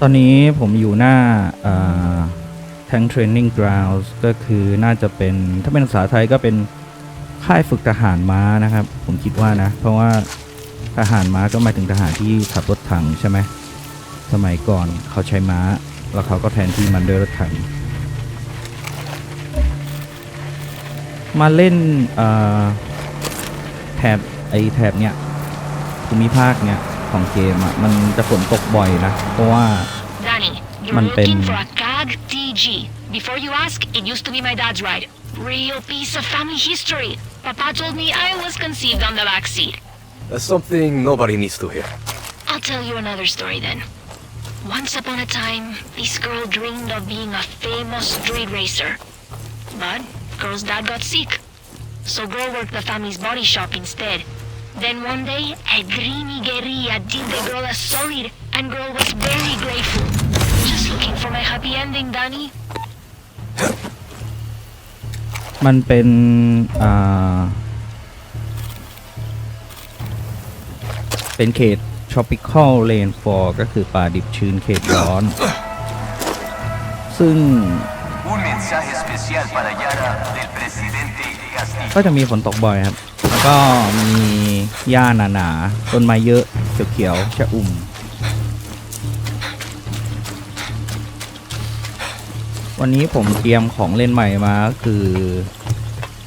ตอนนี้ผมอยู่หน้าแทง Training Grounds ก็คือน่าจะเป็นถ้าเป็นภาษาไทยก็เป็นค่ายฝึกทหารม้านะครับ ผมคิดว่านะ เพราะว่าทหารม้าก็หมายถึงทหารที่ขับรถถังใช่ไหมสมัยก่อนเขาใช้ม้า แล้วเขาก็แทนที่มันด้วยรถถัง มาเล่นแถบไอแถบเนี้ยภูมิภาคเนี้ย ของเกมอ่ะ มันจะฝนตกบ่อยนะ เพราะว่า Danny, you're Man looking pen. for a CAG TG. Before you ask, it used to be my dad's ride. Real piece of family history. Papa told me I was conceived on the back seat. That's something nobody needs to hear. I'll tell you another story then. Once upon a time, this girl dreamed of being a famous street racer. But girl's dad got sick. So girl worked the family's body shop instead. Then one day, a dreamy guerrilla did the girl a solid, and girl was very grateful. Just looking for my happy ending, Danny. มันเป็นอ่าเป็นเขต tropical rainfall ก็คือป่าดิบชื้นเขตร้อน ซึ่ง Un mensaje especial para Yara del presidente Castillo. ก็จะมีฝนตกบ่อยครับ แล้วก็มี หญ้าหนาๆ ต้นไม้เยอะเขียวๆชะอุ่ม วันนี้ผมเตรียมของเล่นใหม่มาก็คือ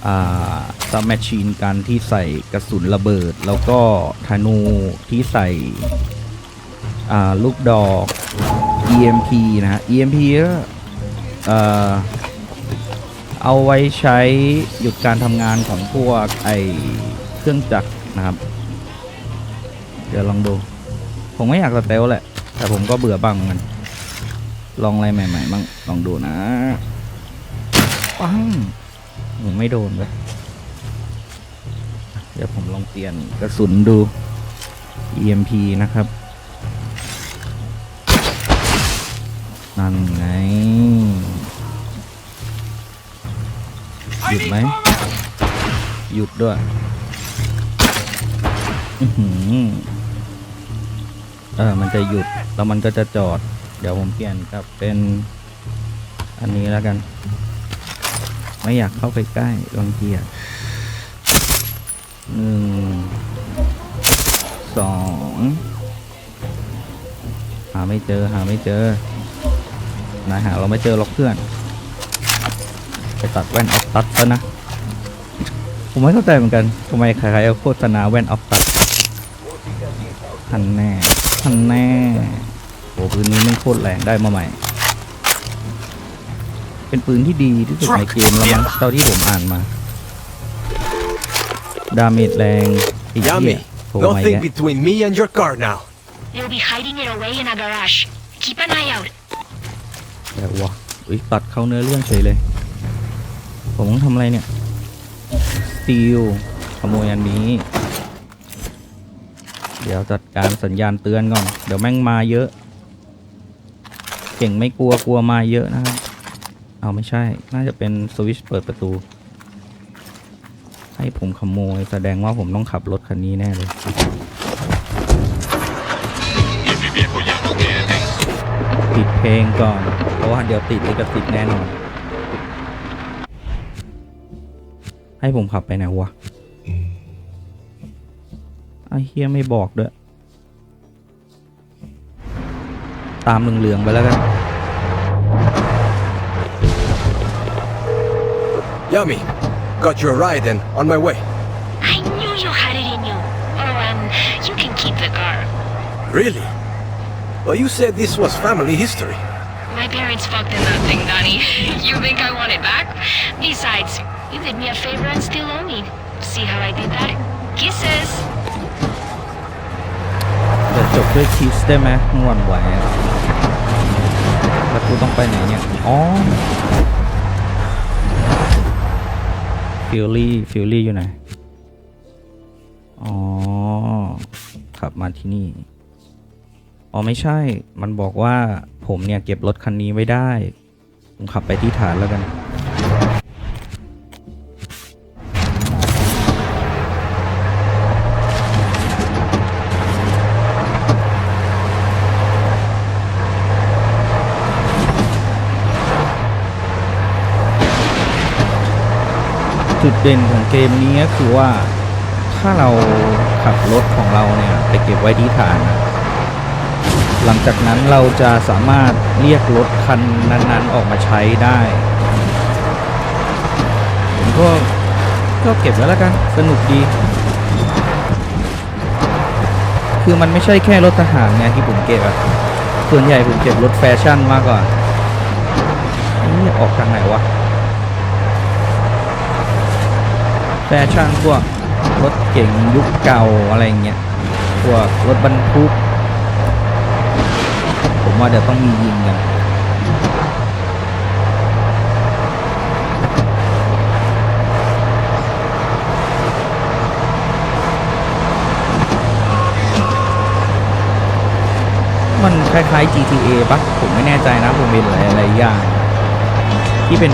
อ่าซับแมชชีนกันที่ใส่กระสุนระเบิด แล้วก็ธนูที่ใส่ลูกดอก EMP นะฮะ EMP ก็เออเอาไว้ใช้หยุดการทำงานของพวกไอเครื่องจักร นะครับ เดี๋ยวลองดู ผมไม่อยากสเตลแหละ แต่ผมก็เบื่อบ้างเหมือนกัน ลองอะไรใหม่ๆบ้าง ลองดูนะปังผมไม่โดนเลยเดี๋ยวผมลองเปลี่ยนกระสุนดู EMP นะครับ นั่นไงหยุดไหม หยุดด้วย เออ มันจะหยุด แล้วมันก็จะจอด เดี๋ยวผมเปลี่ยนกับเป็นอันนี้แล้วกัน ไม่อยากเข้าไปใกล้รังเกียจหนึ่ง สอง หาไม่เจอ หาไม่เจอนายหาเราไม่เจอหรอกเพื่อน ไปตัดแว่นออฟตัดซะนะ ผมไม่เข้าใจเหมือนกันทำไมใครๆเอาโฆษณาแว่นออฟตัด ทันแน่ทันแน่โอ้ปืนนี้ไม่งโคตรแรงได้มาใหม่ เป็นปืนที่ดีที่สุดในเกมแล้วมั้งเท่าที่ผมอ่านมา ดาเมจแรงอีกเหี้ย Yummy. โผล่มาอีก Nothing แล้ว between me and your car now. They'll be hiding it away in a garage. Keep an eye out. แต่วะอุ้ยตัดเข้าเนื้อเรื่องเฉยเลย ผมต้องทำอะไรเนี่ยสตีลขโมยอันนี้ เดี๋ยวจัดการสัญญาณเตือนก่อน เดี๋ยวแม่งมาเยอะ เก่งไม่กลัวกลัวมาเยอะนะครับ เอาไม่ใช่ น่าจะเป็นสวิชเปิดประตู ให้ผมขโมย แสดงว่าผมต้องขับรถคันนี้แน่เลยปิดเพลงก่อน เพราะว่าเดี๋ยวติดลิขสิทธิ์แน่นอน ให้ผมขับไปไหนวะ ไอ้เฮียไม่บอกด้วย ตามเหลืองๆไปแล้วกัน Yummy. Got your ride and on my way. I knew you had it in you. Oh, and you can keep the car. Really? Well, you said this was family history. My parents fucked in that thing, Donnie. you think I want it back? Besides, you did me a favor and still owe me. See how I did that? Kisses. เดี๋ยวจบด้วยคิสได้ไหมมึงหวั่นไหวแล้วกูต้องไปไหนเนี่ย อ๋อฟิลลี่ฟิลลี่อยู่ไหน อ๋อ ขับมาที่นี่ อ๋อไม่ใช่ มันบอกว่าผมเนี่ย เก็บรถคันนี้ไว้ได้ ผมขับไปที่ฐานแล้วกัน จุดเด่นของเกมนี้ก็คือว่าถ้าเราขับรถของเราเนี่ยไปเก็บไว้ที่ฐานนะหลังจากนั้นเราจะสามารถเรียกรถคันนั้นๆออกมาใช้ได้ผมก็ก็เก็บไว้แล้วกัน สนุกดี คือมันไม่ใช่แค่รถทหารไงที่ผมเก็บอะส่วนใหญ่ผมเก็บรถแฟชั่นมากกว่านี่ออกทางไหนวะ แฟ ชั่นพวกรถเก่งยุคเก่าอะไรเงี้ยพวกรถบรรทุก ผมว่าเดี๋ยวต้องมียิงกันมันคล้ายๆ GTA ปะผมไม่แน่ใจนะ ผมเห็นหลายๆอย่างที่เป็น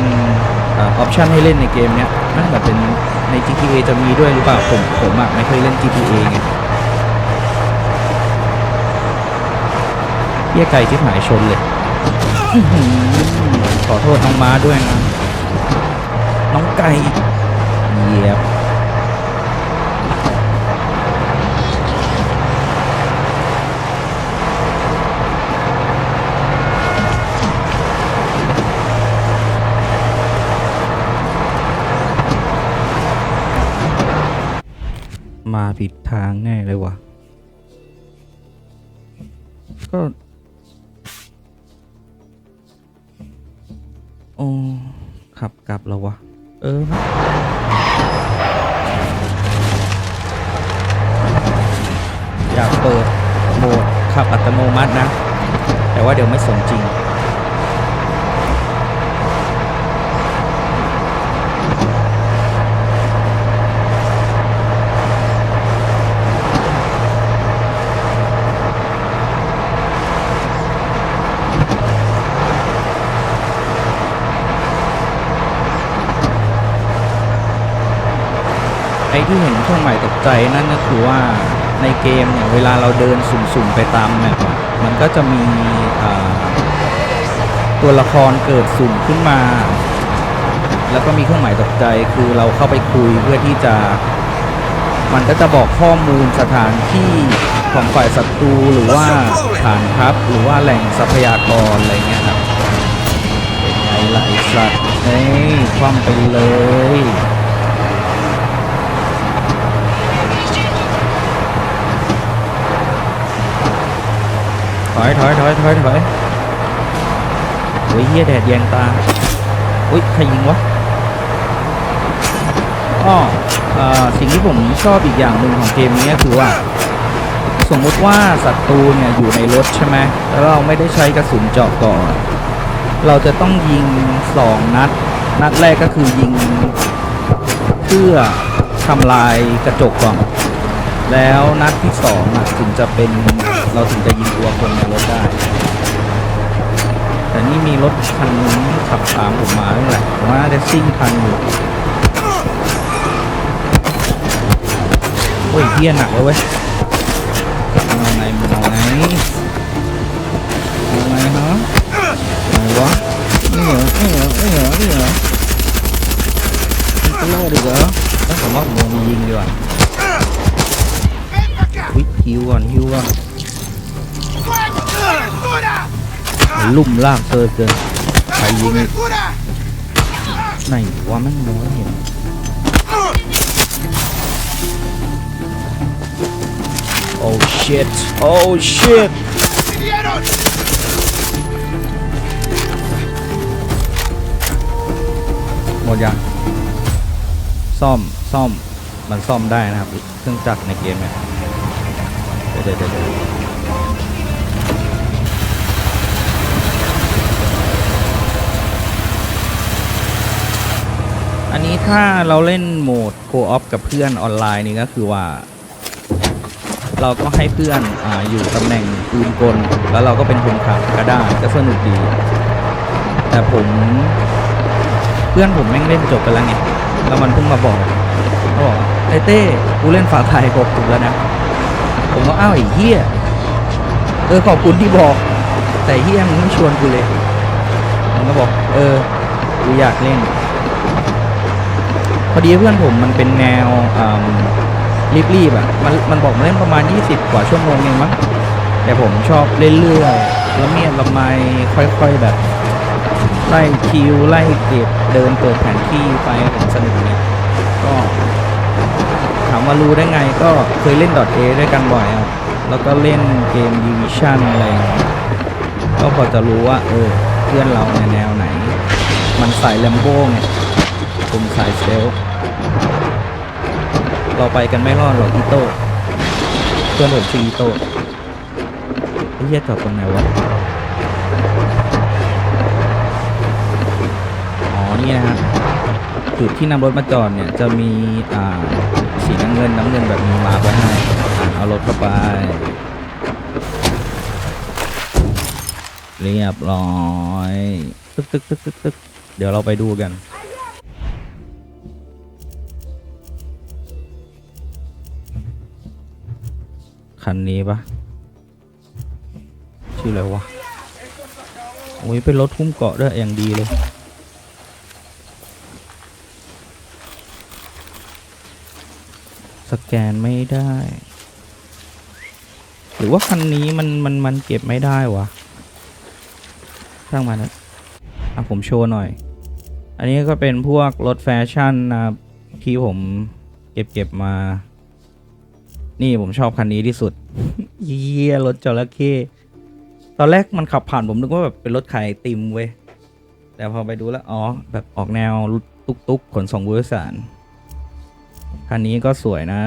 ออปชันให้เล่นในเกมเนี้ยนั่นแบบเป็นใน GTA จะมีด้วยหรือเปล่าผมผมอะไม่เคยเล่น GTA ไงเฮียไก่ที่หายชนเลย ขอโทษน้องม้าด้วยนะ น้องไก่ เยียบ มาผิดทางแน่เลยวะก็โอ้ขับกลับแล้ววะ เออนะอยากเปิดโหมดขับอัตโนมัตินะ แต่ว่าเดี๋ยวไม่สมจริง ที่เห็นเครื่องหมายตกใจนั่นก็คือว่าในเกมเนี่ยเวลาเราเดินสุ่มๆไปตามแมปมันก็จะมีตัวละครเกิดสุ่มขึ้นมา แล้วก็มีเครื่องหมายตกใจคือเราเข้าไปคุยเพื่อที่จะ มันก็จะบอกข้อมูลสถานที่ของฝ่ายศัตรูหรือว่าฐานทัพหรือว่าแหล่งทรัพยากรอะไรเงี้ยครับเป็นไงล่ะไอสัตว์เฮ้ยคว่ำไปเลย ถอยถอยโอ้ยเฮียแดดแยงตาอุ้ยใครยิงวะอ้อสิ่งที่ผมชอบอีกอย่างหนึ่งของเกมนี้คือว่า สมมุติว่าศัตรูเนี่ยอยู่ในรถใช่ไหมแล้วเราไม่ได้ใช้กระสุนเจาะก่อน เราจะต้องยิงสองนัด นัดแรกก็คือยิง เพื่อทำลายกระจกก่อน แล้วนัดที่สองอะถึงจะเป็นเราถึงจะยิงตัวคนในรถได้ แต่นี่มีรถคันนึงขับตามผมมาตั้งแหละผมว่าน่าจะซิ่งทันอยู่โอ้ยเฮี้ยหนักเลยเว้ยเอาไงมึงเอาไงเอาไงฮะไหนวะนี่เหรอนี่เหรอนี่เหรอนี่เหรอมันจะรอดอีกเหรอแล้วผมว่าผมยิงดีกว่า วิฮิวก่อนฮิวก่อนลุ่มลากเกินเกินใครยิงอีกไหนวะแม่งมองเห็นโอ้ shit โอ้ shit หมดยัง ซ่อม ซ่อม มันซ่อมได้นะครับ เครื่องจักรในเกมเนี่ย ดี๋ยวเดี๋ยวอันนี้ถ้าเราเล่นโหมดโคออฟกับเพื่อนออนไลน์นี่ก็คือว่า เราก็ให้เพื่อนออยู่ตำแหน่งปืนกล แล้วเราก็เป็นคนขับก็ได้ก็สนุกดี แต่ผมเพื่อนผมแม่งเล่นจบไปแล้วไงแล้วมันเพิ่งมาบอกเขาบอกไอ้เต้กูเล่นฝาไทยครบจบแล้วนะ ผมก็อ้าวไอ้เฮียเออขอบคุณที่บอก แต่เฮียมึงไม่ชวนกูเลยมันก็บอก เออกูอยากเล่น พอดีเพื่อนผมมันเป็นแนวอ่ารีบๆอะมันมันบอกมาเล่นประมาณ 20 กว่าชั่วโมงเองมั้งแต่ผมชอบเล่นเรื่อยๆละเมียดละไมค่อยๆแบบไล่คิวไล่เก็บเดินเปิดแผนที่ไปผมสนุกเนี่ยก็ ถามว่ารู้ได้ไงก็เคยเล่น .a ด้วยกันบ่อยอะแล้วก็เล่นเกม Division อะไรก็พอจะรู้ว่าเออเพื่อนเราในแนวไหน มันสายแลมโบ้ไงผมสายเซล์เราไปกันไม่รอดหรอกอีโต้เพื่อนผมชื่ออีโต้ไอ้เหี้ยจอดตรงไหนวะอ๋อนี่นะฮะจุดที่นำรถมาจอดเนี่ยจะมีอ่า สีน้ำเงินน้ำเงินแบบมีมาไว้ให้เอารถเข้าไปเรียบร้อยตึกตึกตึกตึกตึกเดี๋ยวเราไปดูกันคันนี้ปะชื่ออะไรวะโอ้ยเป็นรถทุ่มเกาะด้วยอย่างดีเลย สแกนไม่ได้ หรือว่าคันนี้มันมันมันเก็บไม่ได้วะช่างมันนะอะผมโชว์หน่อย อันนี้ก็เป็นพวกรถแฟชั่นนะที่ผมเก็บเก็บมา นี่ผมชอบคันนี้ที่สุด เยี่ยรถจระเข้ตอนแรกมันขับผ่านผมนึกว่าแบบเป็นรถขายติมเว้ย แต่พอไปดูแล้ว อ๋อ แบบออกแนวตุกตุกๆขนส่งผู้โดยสาร คันนี้ก็สวยนะ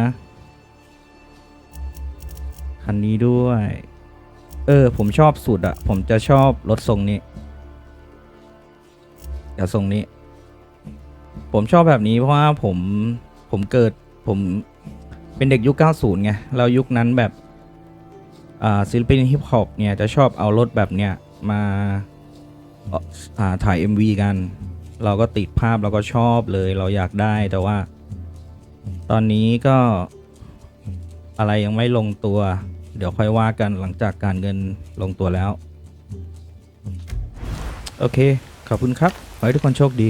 คันนี้ด้วย เออ ผมชอบสุดอะผมจะชอบรถทรงนี้เดี๋ยวทรงนี้ ผมชอบแบบนี้เพราะว่าผมผมเกิดผมเป็นเด็กยุค 90 ไงแล้วยุคนั้นแบบอ่าศิลปินฮิปฮอปเนี่ยจะชอบเอารถแบบเนี้ยมาอ่ออ่าถ่าย MV กัน เราก็ติดภาพเราก็ชอบเลยเราอยากได้แต่ว่า ตอนนี้ก็อะไรยังไม่ลงตัว เดี๋ยวค่อยว่ากันหลังจากการเงินลงตัวแล้ว โอเค ขอบคุณครับ ขอให้ทุกคนโชคดี